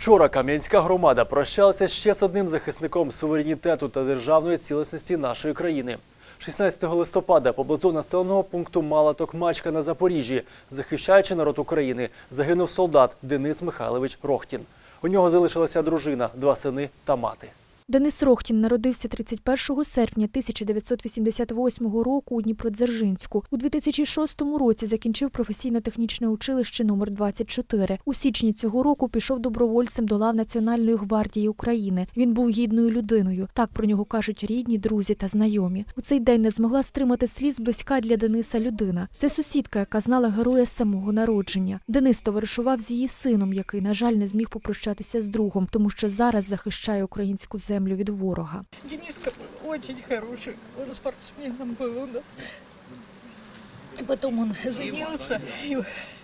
Вчора Кам'янська громада прощалася ще з одним захисником суверенітету та державної цілісності нашої країни. 16 листопада поблизу населеного пункту Мала Токмачка на Запоріжжі, захищаючи народ України, загинув солдат Денис Михайлович Рохтін. У нього залишилася дружина, два сини та мати. Денис Рохтін народився 31 серпня 1988 року у Дніпродзержинську. У 2006 році закінчив професійно-технічне училище номер 24. У січні цього року пішов добровольцем до лав Національної гвардії України. Він був гідною людиною. Так про нього кажуть рідні, друзі та знайомі. У цей день не змогла стримати сліз близька для Дениса людина. Це сусідка, яка знала героя самого народження. Денис товаришував з її сином, який, на жаль, не зміг попрощатися з другом, тому що зараз захищає українську землю від ворога. Дениска был очень хороший, он спортсменом был. Он... И потом он женился и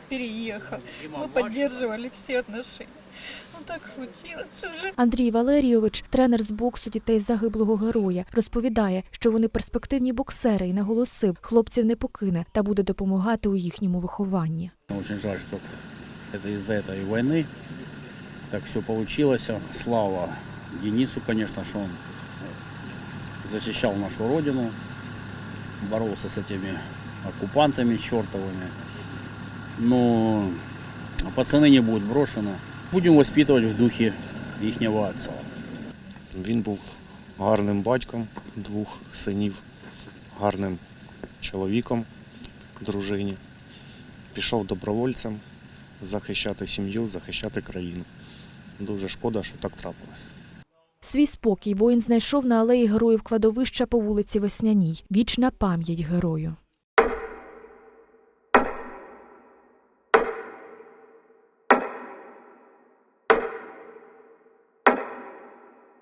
переехал. Мы поддерживали все отношения. Ну так случилось уже. Андрій Валерійович, тренер з боксу дітей загиблого героя, розповідає, що вони перспективні боксери і наголосив, хлопців не покине та буде допомагати у їхньому вихованні. Очень жаль, что это из-за этой войны так все получилось. Слава Денису, конечно, что он защищал нашу родину, боролся с этими оккупантами чертовыми. Но пацаны не будут брошены. Будем воспитывать в духе ихнего отца. Він був гарним батьком двох синів, гарним чоловіком дружині. Пішов добровольцем захищати сім'ю, захищати країну. Дуже шкода, що так трапилось. Свій спокій воїн знайшов на алеї героїв кладовища по вулиці Весняній. Вічна пам'ять герою.